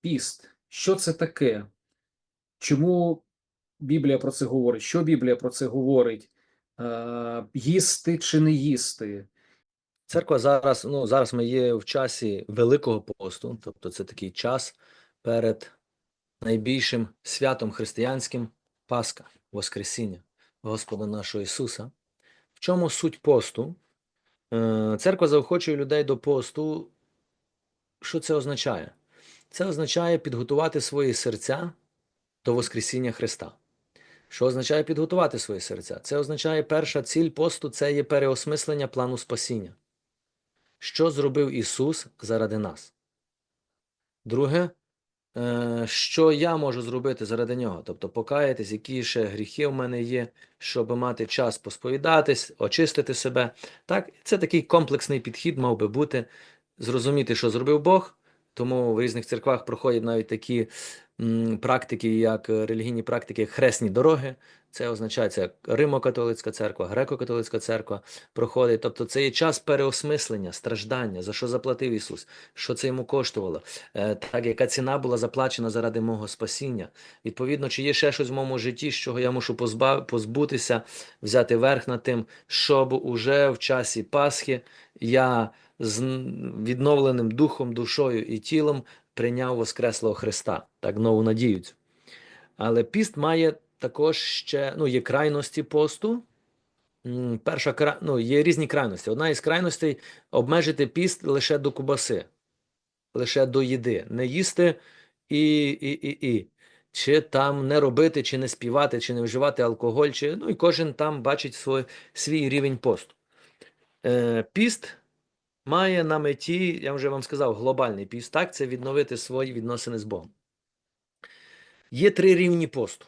піст. Що це таке? Чому Біблія про це говорить? Що Біблія про це говорить? Е, їсти чи не їсти? Церква зараз, ну, зараз ми є в часі Великого посту, тобто це такий час перед найбільшим святом християнським Пасха, Воскресіння Господа нашого Ісуса. В чому суть посту? Е, Церква заохочує людей до посту. Що це означає? Це означає підготувати свої серця до Воскресіння Христа. Що означає підготувати свої серця? Це означає, перша ціль посту це є переосмислення плану спасіння. Що зробив Ісус заради нас? Друге, е, що я можу зробити заради нього? Тобто покаятись, які ще гріхи в мене є, щоб мати час посповідатись, очистити себе. Так, це такий комплексний підхід мав би бути, зрозуміти, що зробив Бог. Тому в різних церквах проходять навіть такі практики, як е, релігійні практики, хресні дороги. Це означає, це Римо-католицька церква, греко-католицька церква проходить. Тобто це є час переосмислення, страждання, за що заплатив Ісус, що це йому коштувало, е, так яка ціна була заплачена заради мого спасіння. Відповідно, чи є ще щось в моєму житті, з чого я мушу позбав, позбутися, взяти верх над тим, щоб уже в часі Пасхи я з відновленим духом, душою і тілом прийняв Воскреслого Христа, так нову надію. Але піст має також ще, ну, є крайності посту. Перша ну, є різні крайності. Одна із крайностей обмежити піст лише до кубаси, лише до їди, не їсти і, і, і, і. Чи там не робити, чи не співати, чи не вживати алкоголь, чи ну і кожен там бачить свій, свій рівень посту. Е, піст має на меті, я вже вам сказав, глобальний піст, так, це відновити свої відносини з Богом. Є три рівні посту.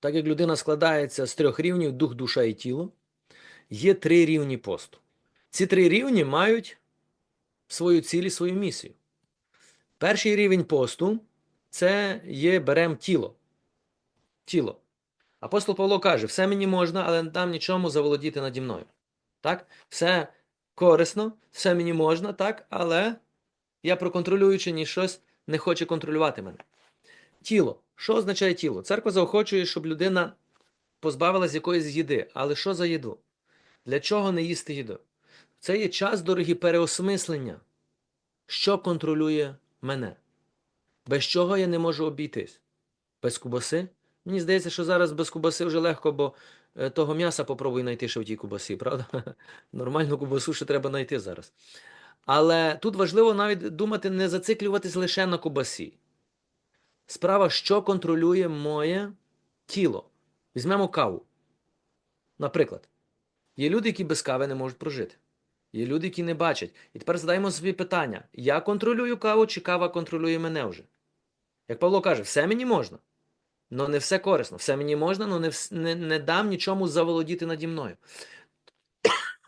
Так як людина складається з трьох рівнів дух, душа і тіло, є три рівні посту. Ці три рівні мають свою ціль і свою місію. Перший рівень посту це є берем тіло. Тіло. Апостол Павло каже: все мені можна, але не дам нічому заволодіти наді мною. Так? Все корисно, все мені можна, так, але я проконтролюю, чи ні щось не хоче контролювати мене. Тіло. Що означає тіло? Церква заохочує, щоб людина позбавилась якоїсь їди. Але що за їду? Для чого не їсти їду? Це є час, дорогі, переосмислення. Що контролює мене? Без чого я не можу обійтись? Без кубаси? Мені здається, що зараз без кубаси вже легко, бо того м'яса попробуй знайти ще в тій кубасі, правда? Нормальну кубасу ще треба знайти зараз. Але тут важливо навіть думати, не зациклюватись лише на кубасі. Справа, що контролює моє тіло. Візьмемо каву. Наприклад, є люди, які без кави не можуть прожити. Є люди, які не бачать. І тепер задаємо собі питання: я контролюю каву, чи кава контролює мене вже? Як Павло каже, все мені можна, але не все корисно. Все мені можна, але не, не, не дам нічому заволодіти наді мною.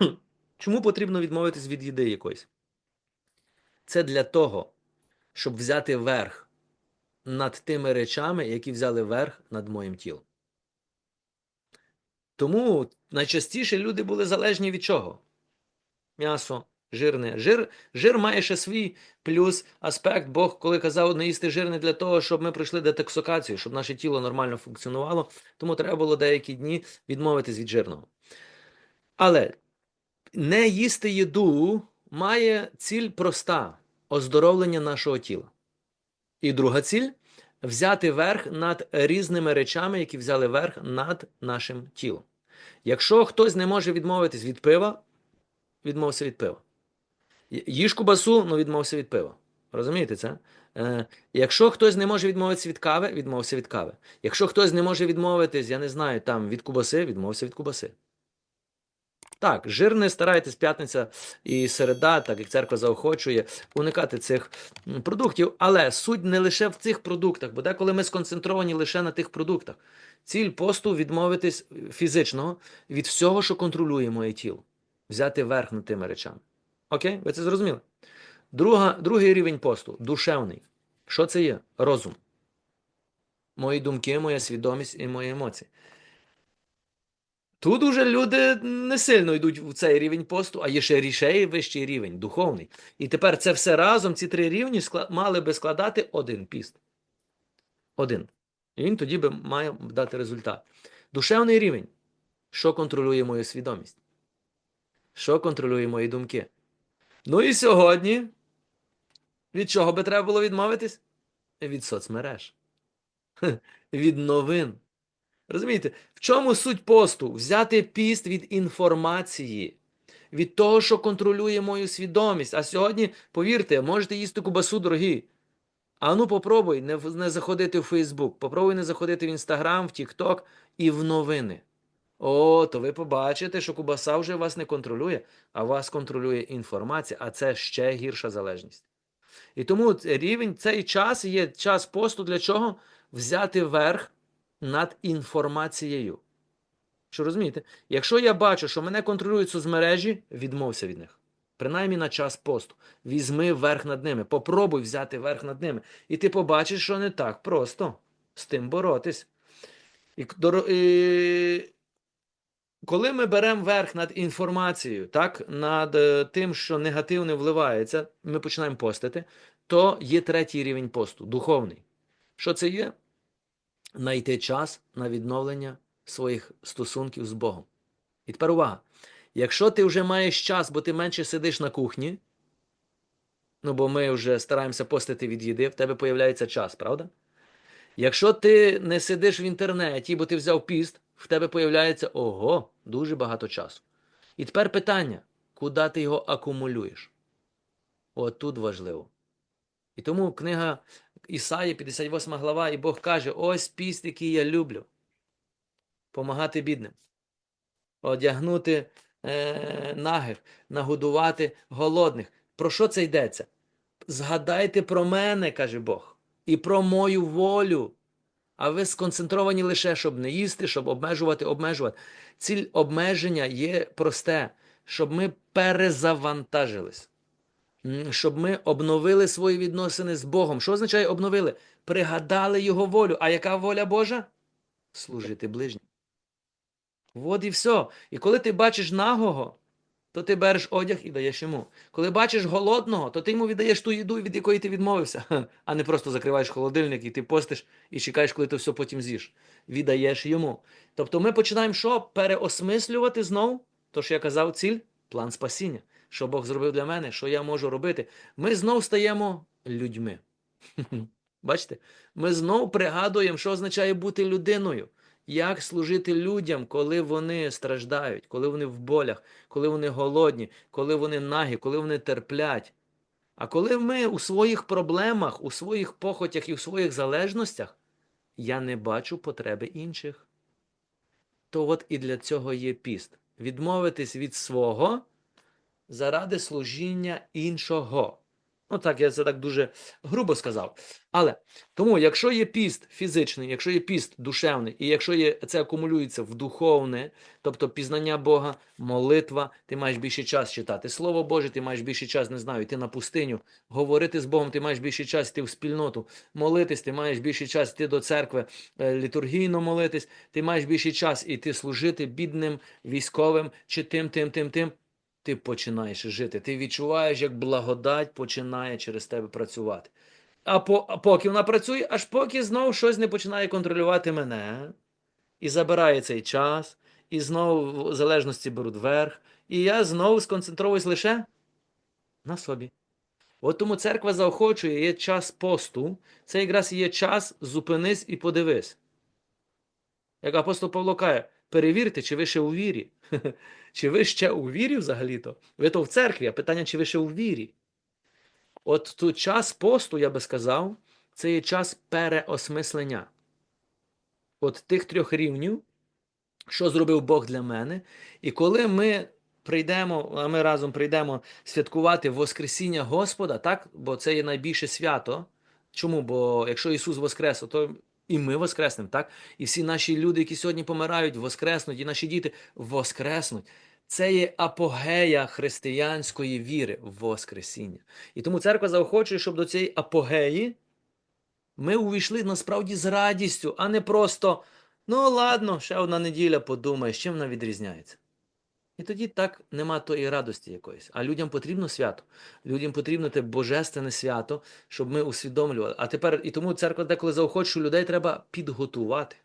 Чому потрібно відмовитись від їди якоїсь? Це для того, щоб взяти верх над тими речами, які взяли верх над моїм тілом. Тому найчастіше люди були залежні від чого? М'ясо, жирне. Жир, жир має ще свій плюс аспект. Бог, коли казав не їсти жирне для того, щоб ми пройшли детоксикацію, щоб наше тіло нормально функціонувало, тому треба було деякі дні відмовитись від жирного. Але не їсти їду має ціль проста оздоровлення нашого тіла. І друга ціль взяти верх над різними речами, які взяли верх над нашим тілом. Якщо хтось не може відмовитись від пива, відмовся від пива. Ї- Їж кубасу, ну відмовся від пива. Розумієте це? Е, якщо хтось не може відмовитися від кави, відмовся від кави. Якщо хтось не може відмовитись, я не знаю, там від кубаси, відмовся від кубаси. Так, жирне старайтесь п'ятниця і середа, так як церква заохочує, уникати цих продуктів. Але суть не лише в цих продуктах, бо деколи ми сконцентровані лише на тих продуктах. Ціль посту відмовитись фізичного від всього, що контролює моє тіло, взяти верх над тими речами. Окей? Ви це зрозуміли? Друга, другий рівень посту душевний. Що це є? Розум. Мої думки, моя свідомість і мої емоції. Тут уже люди не сильно йдуть в цей рівень посту, а є ще рішей вищий рівень, духовний. І тепер це все разом, ці три рівні мали би складати один піст. Один. І він тоді би має дати результат. Душевний рівень. Що контролює мою свідомість? Що контролює мої думки? Ну і сьогодні від чого би треба було відмовитись? Від соцмереж. Від новин. Розумієте, в чому суть посту? Взяти піст від інформації, від того, що контролює мою свідомість. А сьогодні, повірте, можете їсти кубасу, дорогі. А ну попробуй не, не заходити в Фейсбук, попробуй не заходити в Інстаграм, в Тікток і в новини. О, то ви побачите, що кубаса вже вас не контролює, а вас контролює інформація, а це ще гірша залежність. І тому рівень, цей час є час посту для чого? Взяти верх над інформацією. Що розумієте? Якщо я бачу, що мене контролюють соцмережі, відмовся від них. Принаймні на час посту. Візьми верх над ними. Попробуй взяти верх над ними. І ти побачиш, що не так просто з тим боротись. І. Коли ми беремо верх над інформацією, так, над е, тим, що негативне вливається, ми починаємо постити, то є третій рівень посту духовний. Що це є? Найти час на відновлення своїх стосунків з Богом. І тепер увага. Якщо ти вже маєш час, бо ти менше сидиш на кухні, ну бо ми вже стараємося постити від їди, в тебе появляється час, правда? Якщо ти не сидиш в інтернеті, бо ти взяв піст, в тебе появляється ого, дуже багато часу. І тепер питання: куди ти його акумулюєш? От тут важливо. І тому книга Ісаї, 58 глава, і Бог каже: ось піст, який я люблю. Помагати бідним, одягнути е, нагих, нагодувати голодних. Про що це йдеться? Згадайте про мене, каже Бог, і про мою волю. А ви сконцентровані лише, щоб не їсти, щоб обмежувати, обмежувати. Ціль обмеження є просте, щоб ми перезавантажились, щоб ми обновили свої відносини з Богом. Що означає обновили? Пригадали Його волю. А яка воля Божа? Служити ближнім. От і все. І коли ти бачиш нагого, то ти береш одяг і даєш йому. Коли бачиш голодного, то ти йому віддаєш ту їду, від якої ти відмовився, а не просто закриваєш холодильник і ти постиш і чекаєш, коли ти все потім з'їш. Віддаєш йому. Тобто ми починаємо що? Переосмислювати знову, то що я казав, ціль, план спасіння. Що Бог зробив для мене, що я можу робити. Ми знов стаємо людьми. Бачите? Ми знов пригадуємо, що означає бути людиною. Як служити людям, коли вони страждають, коли вони в болях, коли вони голодні, коли вони нагі, коли вони терплять. А коли ми у своїх проблемах, у своїх похотях і у своїх залежностях, я не бачу потреби інших. То от і для цього є піст. Відмовитись від свого заради служіння іншого. Ну так, я це так дуже грубо сказав. Але тому, якщо є піст фізичний, якщо є піст душевний, і якщо є, це акумулюється в духовне, тобто пізнання Бога, молитва, ти маєш більше час читати Слово Боже, ти маєш більше час, не знаю, йти на пустиню, говорити з Богом, ти маєш більше час йти в спільноту, молитись, ти маєш більше час йти до церкви, е, літургійно молитись, ти маєш більше час іти служити бідним, військовим чи тим, тим, тим, тим. Ти починаєш жити. Ти відчуваєш, як благодать починає через тебе працювати. А, по, а поки вона працює, аж поки знову щось не починає контролювати мене, і забирає цей час, і знову в залежності беруть верх, і я знову сконцентруюсь лише на собі. От тому церква заохочує, є час посту, це якраз є час зупинись і подивись. Як апостол Павло каже, перевірте, чи ви ще у вірі. Чи ви ще у вірі взагалі-то? Ви то в церкві, а питання, чи ви ще у вірі? От тут час посту, я би сказав, це є час переосмислення. От тих трьох рівнів, що зробив Бог для мене. І коли ми прийдемо, а ми разом прийдемо святкувати Воскресіння Господа, так? бо це є найбільше свято. Чому? Бо якщо Ісус Воскрес, то і ми воскреснемо, так? І всі наші люди, які сьогодні помирають, воскреснуть, і наші діти воскреснуть. Це є апогея християнської віри в Воскресіння. І тому церква заохочує, щоб до цієї апогеї ми увійшли насправді з радістю, а не просто Ну, ладно, ще одна неділя подумай, з чим вона відрізняється. І тоді так нема тої радості якоїсь. А людям потрібно свято. Людям потрібно те божественне свято, щоб ми усвідомлювали. А тепер і тому церква деколи заохочує, людей треба підготувати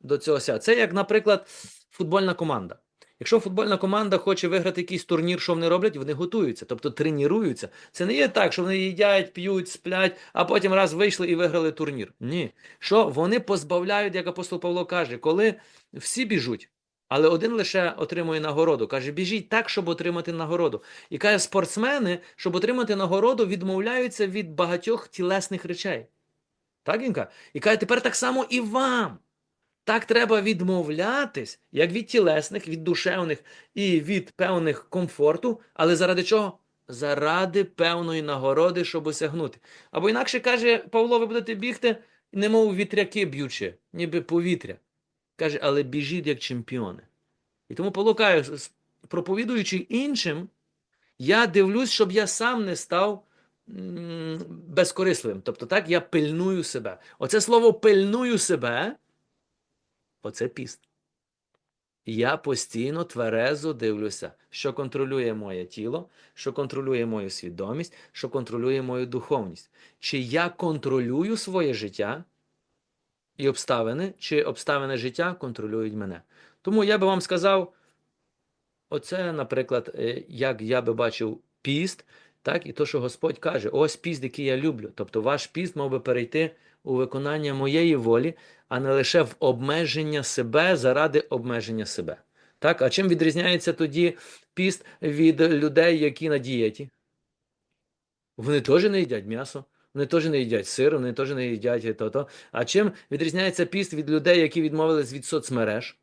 до цього свята. Це як, наприклад, футбольна команда. Якщо футбольна команда хоче виграти якийсь турнір, що вони роблять, вони готуються, тобто тренуються. Це не є так, що вони їдять, п'ють, сплять, а потім раз вийшли і виграли турнір. Ні. Що вони позбавляють, як апостол Павло каже, коли всі біжуть, але один лише отримує нагороду. Каже, біжіть так, щоб отримати нагороду. І каже, спортсмени, щоб отримати нагороду, відмовляються від багатьох тілесних речей. Так він каже? І каже, тепер так само і вам. Так треба відмовлятись, як від тілесних, від душевних і від певних комфорту, але заради чого? Заради певної нагороди, щоб осягнути. Або інакше каже Павло, ви будете бігти, немов вітряки б'ючи, ніби повітря. Каже, але біжіть як чемпіони. І тому Павло проповідуючи іншим, я дивлюсь, щоб я сам не став безкорисливим. Тобто, так, я пильную себе. Оце слово пильную себе. Оце піст. Я постійно тверезо дивлюся, що контролює моє тіло, що контролює мою свідомість, що контролює мою духовність. Чи я контролюю своє життя і обставини, чи обставини життя контролюють мене. Тому я би вам сказав, оце, наприклад, е, як я би бачив піст, так, і то, що Господь каже, ось піст, який я люблю. Тобто ваш піст мав би перейти у виконання моєї волі, а не лише в обмеження себе заради обмеження себе. Так? А чим відрізняється тоді піст від людей, які на дієті? Вони теж не їдять м'ясо, вони теж не їдять сир, вони теж не їдять то-то. А чим відрізняється піст від людей, які відмовились від соцмереж?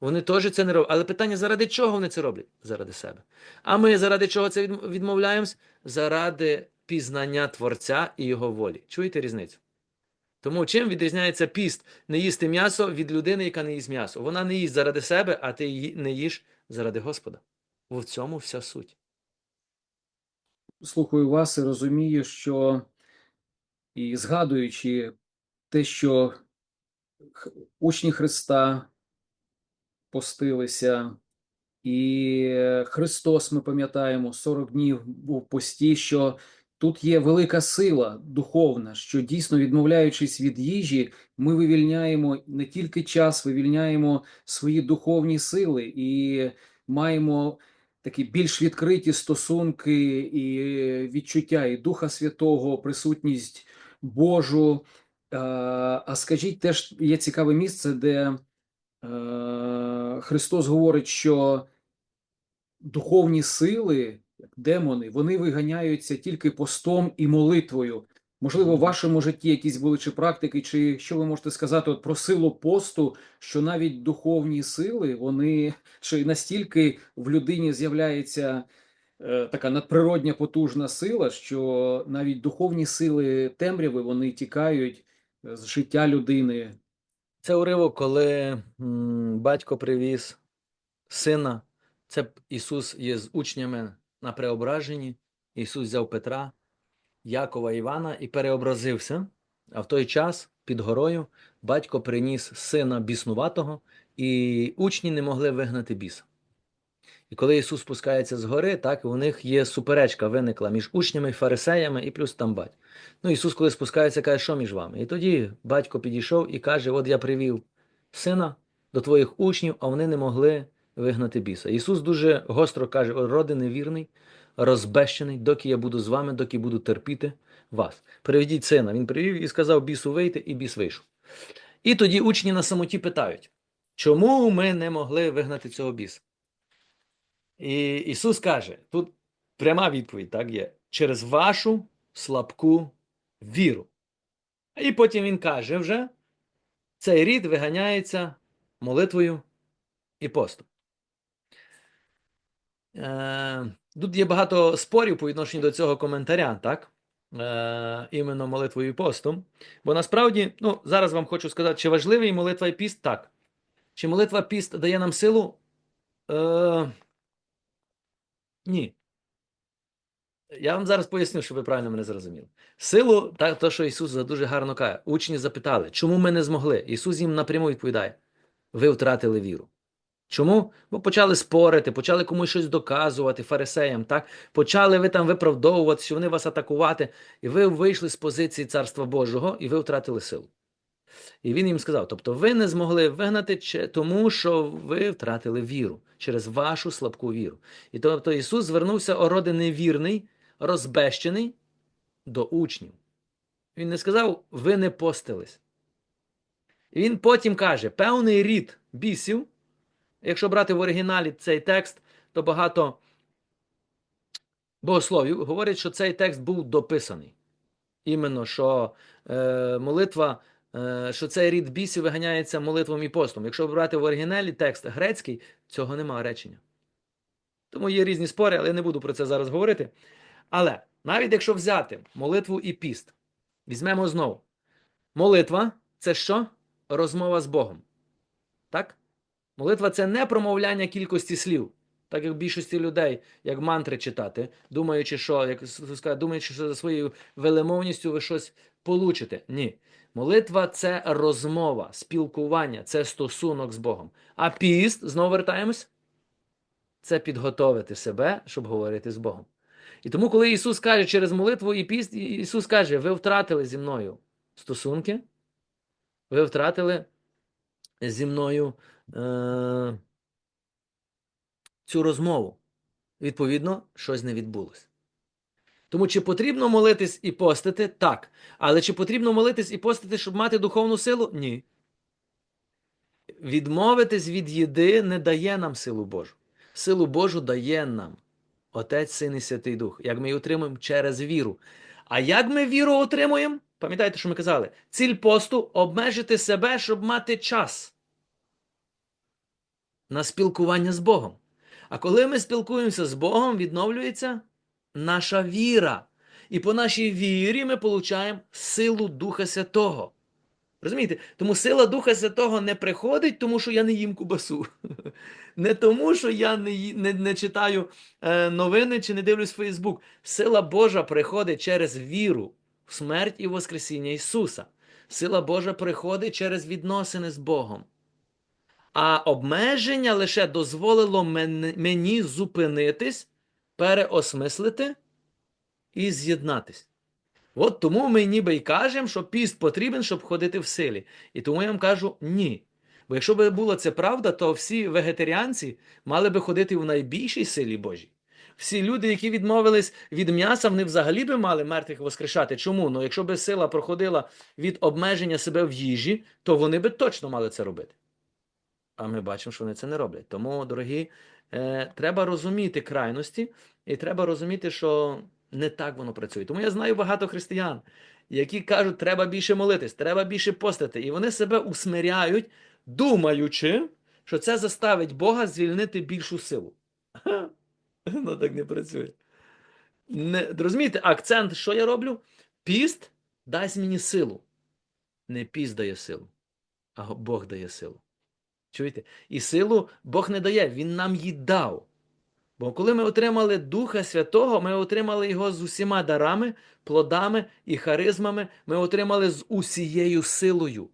Вони теж це не роблять. Але питання, заради чого вони це роблять? Заради себе. А ми заради чого це відмовляємось? Заради пізнання Творця і його волі. Чуєте різницю? Тому чим відрізняється піст не їсти м'ясо від людини, яка не їсть м'ясо? Вона не їсть заради себе, а ти її не їш заради Господа. В цьому вся суть. слухаю вас і розумію, що і згадуючи те, що учні Христа постилися, і Христос, ми пам'ятаємо, 40 днів був пості, що тут є велика сила духовна, що дійсно відмовляючись від їжі, ми вивільняємо не тільки час, вивільняємо свої духовні сили і маємо такі більш відкриті стосунки і відчуття і Духа Святого, присутність Божу. Е, А скажіть, теж є цікаве місце, де е, Христос говорить, що духовні сили, як демони, вони виганяються тільки постом і молитвою. Можливо, в вашому житті якісь були чи практики, чи що ви можете сказати от про силу посту, що навіть духовні сили, вони чи настільки в людині з'являється така надприродня потужна сила, що навіть духовні сили темряви вони тікають е, з життя людини. Це уривок, коли батько привіз сина. Це Ісус є з учнями на преображенні. Ісус взяв Петра, Якова Івана і переобразився. А в той час під горою батько приніс сина біснуватого, і учні не могли вигнати біса. І коли Ісус спускається з гори, так у них є суперечка виникла між учнями, фарисеями і плюс там батько. Ну, Ісус, коли спускається, каже, що між вами? І тоді батько підійшов і каже: От я привів сина до твоїх учнів, а вони не могли вигнати біса. Ісус дуже гостро каже: «О, роди невірний, розбещений, доки я буду з вами, доки буду терпіти вас. Приведіть сина. Він привів і сказав бісу вийти, і біс вийшов. І тоді учні на самоті питають, чому ми не могли вигнати цього біса? І Ісус каже: тут пряма відповідь так є: через вашу слабку віру. І потім він каже вже: цей рід виганяється молитвою і постом. Е, тут є багато спорів по відношенню до цього коментаря, так? Е, іменно молитвою і постом. Бо насправді, ну, зараз вам хочу сказати, чи важливий молитва і піст? Так. Чи молитва піст дає нам силу? Е, ні. Я вам зараз поясню, щоб ви правильно мене зрозуміли. Силу, та, то, що Ісус дуже гарно каже, учні запитали, чому ми не змогли? Ісус їм напряму відповідає: ви втратили віру. Чому? Бо почали спорити, почали комусь щось доказувати фарисеям, так? Почали ви там виправдовувати, що вони вас атакувати, і ви вийшли з позиції Царства Божого, і ви втратили силу. І він їм сказав: тобто, ви не змогли вигнати, тому що ви втратили віру через вашу слабку віру. І тобто Ісус звернувся о роди невірний, розбещений до учнів. Він не сказав, ви не постились. Він потім каже: певний рід бісів, якщо брати в оригіналі цей текст, то багато богословів говорять, що цей текст був дописаний. Іменно, що е, молитва, що цей рід бісів виганяється молитвом і постом. Якщо брати в оригіналі текст грецький, цього немає речення. Тому є різні спори, але я не буду про це зараз говорити. Але навіть якщо взяти молитву і піст, візьмемо знову. Молитва це що? Розмова з Богом. Так? Молитва це не промовляння кількості слів, так як в більшості людей, як мантри читати, думаючи, що, як думаючи, що за своєю велемовністю ви щось получите. Ні. Молитва це розмова, спілкування, це стосунок з Богом. А піст, знову вертаємось, це підготовити себе, щоб говорити з Богом. І тому, коли Ісус каже через молитву і піст, Ісус каже: ви втратили зі мною стосунки, ви втратили зі мною е- цю розмову. Відповідно, щось не відбулося. Тому чи потрібно молитись і постити? Так. Але чи потрібно молитись і постити, щоб мати духовну силу? Ні. Відмовитись від їди не дає нам силу Божу. Силу Божу дає нам Отець, Син і Святий Дух. Як ми її отримуємо через віру. А як ми віру отримуємо? Пам'ятаєте, що ми казали? Ціль посту обмежити себе, щоб мати час на спілкування з Богом. А коли ми спілкуємося з Богом, відновлюється наша віра. І по нашій вірі ми получаємо силу Духа Святого. Розумієте? Тому сила Духа Святого не приходить, тому що я не їм кубасу. Не тому, що я не, не, не читаю е, новини чи не дивлюсь Фейсбук. Сила Божа приходить через віру в смерть і Воскресіння Ісуса. Сила Божа приходить через відносини з Богом. А обмеження лише дозволило мен- мені зупинитись, переосмислити і з'єднатись. От тому ми ніби й кажемо, що піст потрібен, щоб ходити в силі. І тому я вам кажу ні. Бо якщо б було це правда, то всі вегетаріанці мали би ходити в найбільшій силі Божій. Всі люди, які відмовились від м'яса, вони взагалі би мали мертвих воскрешати. Чому? Ну, якщо б сила проходила від обмеження себе в їжі, то вони би точно мали це робити. А ми бачимо, що вони це не роблять. Тому, дорогі, е, треба розуміти крайності, і треба розуміти, що не так воно працює. Тому я знаю багато християн, які кажуть, треба більше молитись, треба більше постати. І вони себе усмиряють, думаючи, що це заставить Бога звільнити більшу силу. Воно так не працює. Не, розумієте, акцент, що я роблю? Піст дасть мені силу. Не піст дає силу, а Бог дає силу. Чуєте? І силу Бог не дає, Він нам її дав. Бо коли ми отримали Духа Святого, ми отримали його з усіма дарами, плодами і харизмами, ми отримали з усією силою.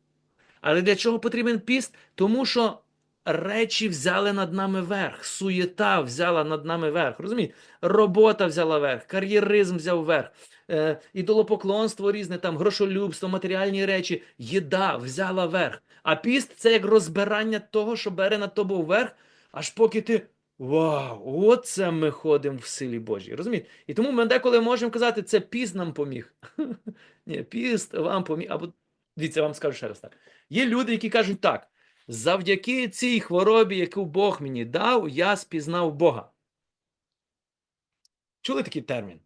Але для чого потрібен піст? Тому що речі взяли над нами верх, суєта взяла над нами верх. Розумієте? Робота взяла верх, кар'єризм взяв верх, е, ідолопоклонство різне, там, грошолюбство, матеріальні речі, їда взяла верх. А піст це як розбирання того, що бере над тобою верх, аж поки ти. Вау, оце ми ходимо в силі Божій. Розумієте? І тому ми деколи можемо казати, це піст нам поміг. Ні, піст вам поміг. Або дивіться, вам скажу ще раз так. Є люди, які кажуть так: завдяки цій хворобі, яку Бог мені дав, я спізнав Бога. Чули такий термін?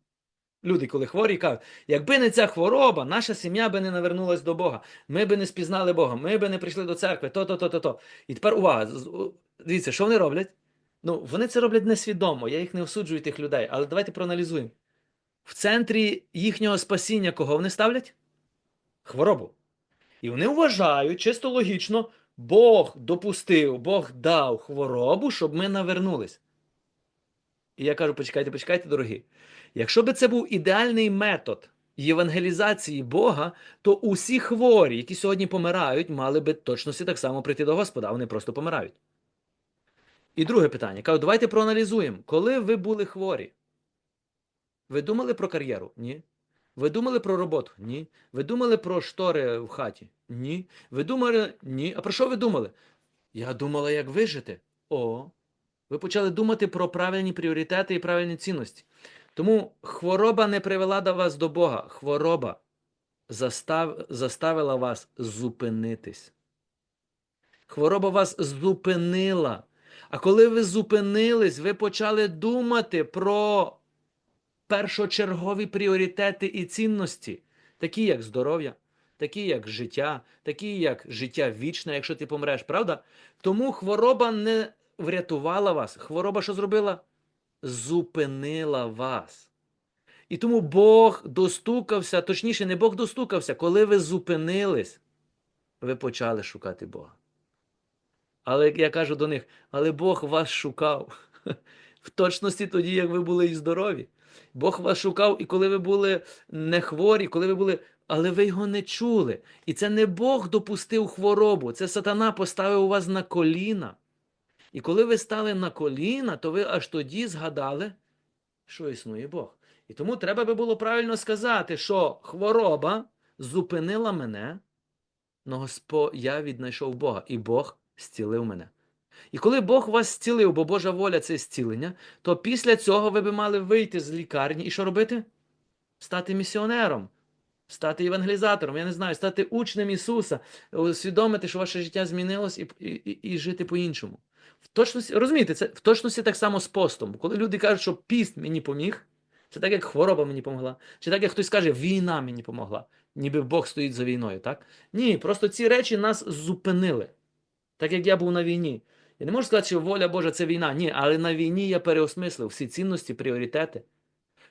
Люди, коли хворі, кажуть, якби не ця хвороба, наша сім'я би не навернулась до Бога, ми би не спізнали Бога, ми би не прийшли до церкви, то, то, то, то, то. І тепер увага, дивіться, що вони роблять? Ну, вони це роблять несвідомо, я їх не осуджую тих людей, але давайте проаналізуємо. В центрі їхнього спасіння кого вони ставлять? Хворобу. І вони вважають, чисто логічно, Бог допустив, Бог дав хворобу, щоб ми навернулись. І я кажу: почекайте, почекайте, дорогі. Якщо би це був ідеальний метод євангелізації Бога, то усі хворі, які сьогодні помирають, мали би точності так само прийти до Господа, а вони просто помирають. І друге питання. Кажу, давайте проаналізуємо. Коли ви були хворі, ви думали про кар'єру? Ні. Ви думали про роботу? Ні. Ви думали про штори в хаті? Ні. Ви думали? Ні. А про що ви думали? Я думала, як вижити. О, ви почали думати про правильні пріоритети і правильні цінності. Тому хвороба не привела до вас до Бога. Хвороба застав, заставила вас зупинитись. Хвороба вас зупинила. А коли ви зупинились, ви почали думати про першочергові пріоритети і цінності, такі як здоров'я, такі як життя, такі як життя вічне, якщо ти помреш, правда? Тому хвороба не врятувала вас. Хвороба що зробила? Зупинила вас. І тому Бог достукався, точніше, не Бог достукався, коли ви зупинились, ви почали шукати Бога. Але я кажу до них, але Бог вас шукав в точності тоді, як ви були і здорові. Бог вас шукав, і коли ви були не хворі, коли ви були, але ви його не чули. І це не Бог допустив хворобу, це сатана поставив вас на коліна. І коли ви стали на коліна, то ви аж тоді згадали, що існує Бог. І тому треба би було правильно сказати, що хвороба зупинила мене, но я віднайшов Бога, і Бог зцілив мене. І коли Бог вас зцілив, бо Божа воля це зцілення, то після цього ви би мали вийти з лікарні і що робити? Стати місіонером, стати евангелізатором, я не знаю, стати учнем Ісуса, усвідомити, що ваше життя змінилось і, і, і, жити по-іншому. В точності, розумієте, це в точності так само з постом. Коли люди кажуть, що піст мені поміг, це так, як хвороба мені помогла, чи так, як хтось каже, війна мені помогла, ніби Бог стоїть за війною, так? Ні, просто ці речі нас зупинили. Так як я був на війні. Я не можу сказати, що воля Божа це війна. Ні, але на війні я переосмислив всі цінності, пріоритети.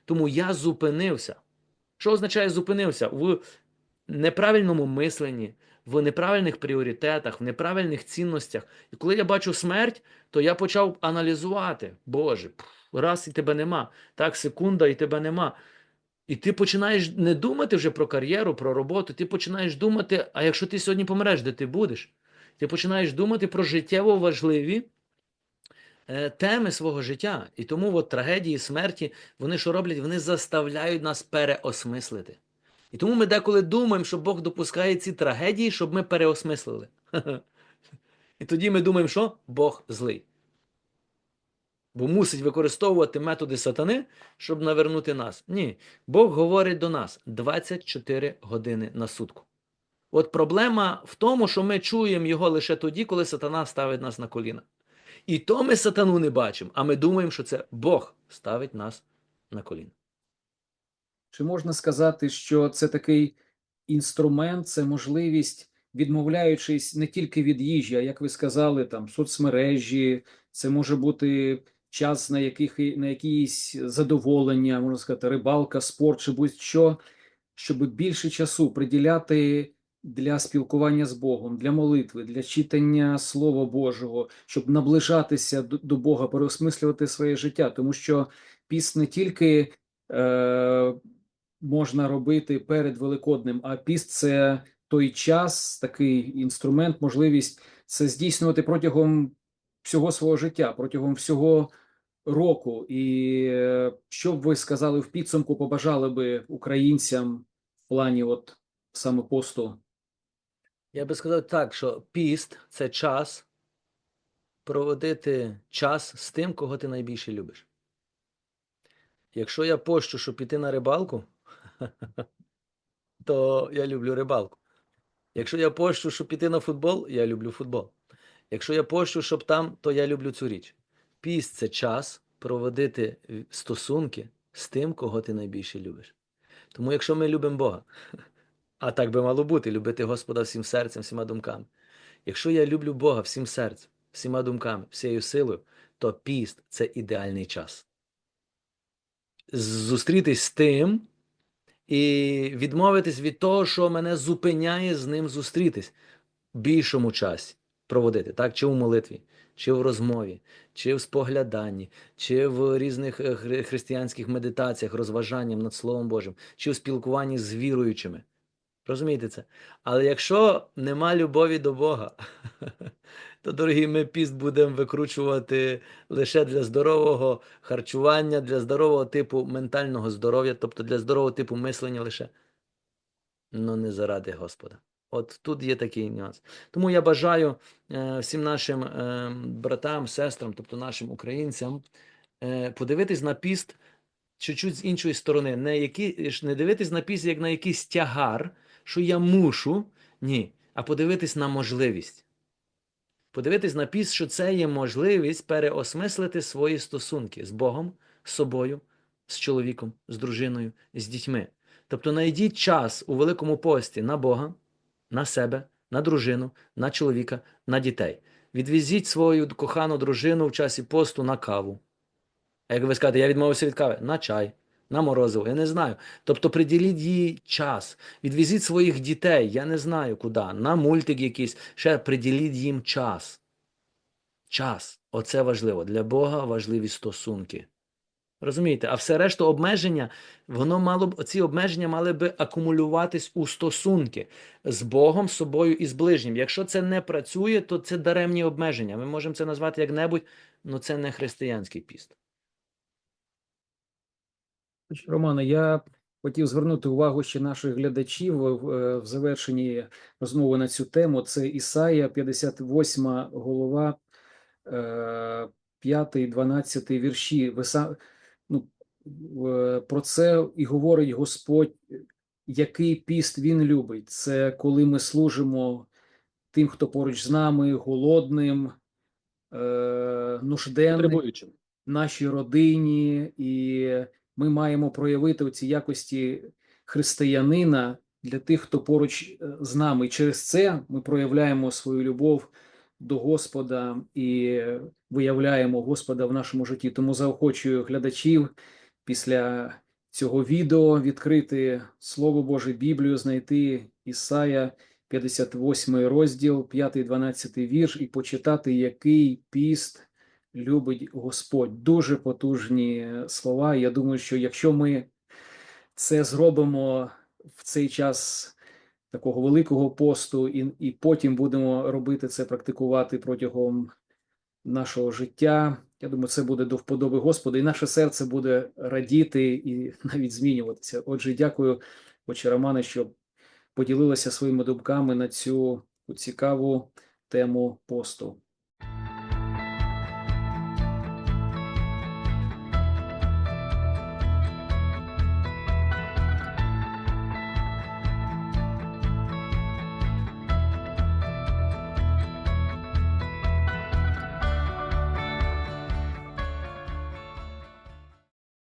Тому я зупинився. Що означає зупинився? В неправильному мисленні, в неправильних пріоритетах, в неправильних цінностях. І коли я бачу смерть, то я почав аналізувати. Боже, раз і тебе нема. Так, секунда, і тебе нема. І ти починаєш не думати вже про кар'єру, про роботу, ти починаєш думати, а якщо ти сьогодні помреш, де ти будеш? Ти починаєш думати про життєво важливі теми свого життя. І тому от трагедії смерті, вони що роблять? Вони заставляють нас переосмислити. І тому ми деколи думаємо, що Бог допускає ці трагедії, щоб ми переосмислили. І тоді ми думаємо, що Бог злий. Бо мусить використовувати методи сатани, щоб навернути нас. Ні, Бог говорить до нас 24 години на сутку. От проблема в тому, що ми чуємо його лише тоді, коли сатана ставить нас на коліна. І то ми сатану не бачимо, а ми думаємо, що це Бог ставить нас на коліна. Чи можна сказати, що це такий інструмент, це можливість, відмовляючись не тільки від їжі, а як ви сказали, там соцмережі, це може бути час на яких на якісь задоволення, можна сказати, рибалка, спорт чи будь-що, щоб більше часу приділяти для спілкування з Богом, для молитви, для читання Слова Божого, щоб наближатися до, Бога, переосмислювати своє життя, тому що піст не тільки е, можна робити перед Великоднем, а піст це той час, такий інструмент, можливість це здійснювати протягом всього свого життя, протягом всього року. І е, що б ви сказали в підсумку, побажали би українцям в плані от саме посту? Я би сказав так, що піст це час проводити час з тим, кого ти найбільше любиш. Якщо я пощу, щоб піти на рибалку, то я люблю рибалку. Якщо я пощу, щоб піти на футбол, я люблю футбол. Якщо я пощу, щоб там, то я люблю цю річ. Піст це час проводити стосунки з тим, кого ти найбільше любиш. Тому, якщо ми любимо Бога, а так би мало бути, любити Господа всім серцем, всіма думками. Якщо я люблю Бога всім серцем, всіма думками, всією силою, то піст це ідеальний час. Зустрітись з тим і відмовитись від того, що мене зупиняє з ним зустрітись в більшому часі проводити, так? Чи у молитві, чи в розмові, чи в спогляданні, чи в різних е, хри- християнських медитаціях, розважанням над Словом Божим, чи в спілкуванні з віруючими. Розумієте це? Але якщо нема любові до Бога, то, дорогі, ми піст будемо викручувати лише для здорового харчування, для здорового типу ментального здоров'я, тобто для здорового типу мислення лише. Ну, не заради Господа. От тут є такий нюанс. Тому я бажаю е, всім нашим е, братам, сестрам, тобто нашим українцям, е, подивитись на піст чуть-чуть з іншої сторони. Не, які, не дивитись на піст як на якийсь тягар, що я мушу, ні, а подивитись на можливість. Подивитись на піст, що це є можливість переосмислити свої стосунки з Богом, з собою, з чоловіком, з дружиною, з дітьми. Тобто знайдіть час у Великому пості на Бога, на себе, на дружину, на чоловіка, на дітей. Відвізіть свою кохану дружину в часі посту на каву. А як ви скажете, я відмовився від кави, на чай, на морозиво, я не знаю. Тобто приділіть їй час. Відвізіть своїх дітей, я не знаю куди, на мультик якийсь, ще приділіть їм час. Час. Оце важливо. Для Бога важливі стосунки. Розумієте? А все решту обмеження, воно мало б, ці обмеження мали би акумулюватись у стосунки з Богом, з собою і з ближнім. Якщо це не працює, то це даремні обмеження. Ми можемо це назвати як-небудь, але це не християнський піст. Романе, я хотів звернути увагу ще наших глядачів в, е, завершенні розмови на цю тему. Це Ісая, 58 голова, 5-12 вірші. Ви сам, ну, про це і говорить Господь, який піст Він любить. Це коли ми служимо тим, хто поруч з нами, голодним, е, нужденним нашій родині, і ми маємо проявити ці якості християнина для тих, хто поруч е, з нами. І через це ми проявляємо свою любов до Господа і виявляємо Господа в нашому житті. Тому заохочую глядачів після цього відео відкрити Слово Боже, Біблію, знайти Ісая 58 розділ, 5-12 вірш, і почитати, який піст любить Господь. Дуже потужні слова. Я думаю, що якщо ми це зробимо в цей час такого великого посту, і, і потім будемо робити це, практикувати протягом нашого життя. Я думаю, це буде до вподоби Господа, і наше серце буде радіти і навіть змінюватися. Отже, дякую, отче Романе, що поділилися своїми думками на цю цікаву тему посту.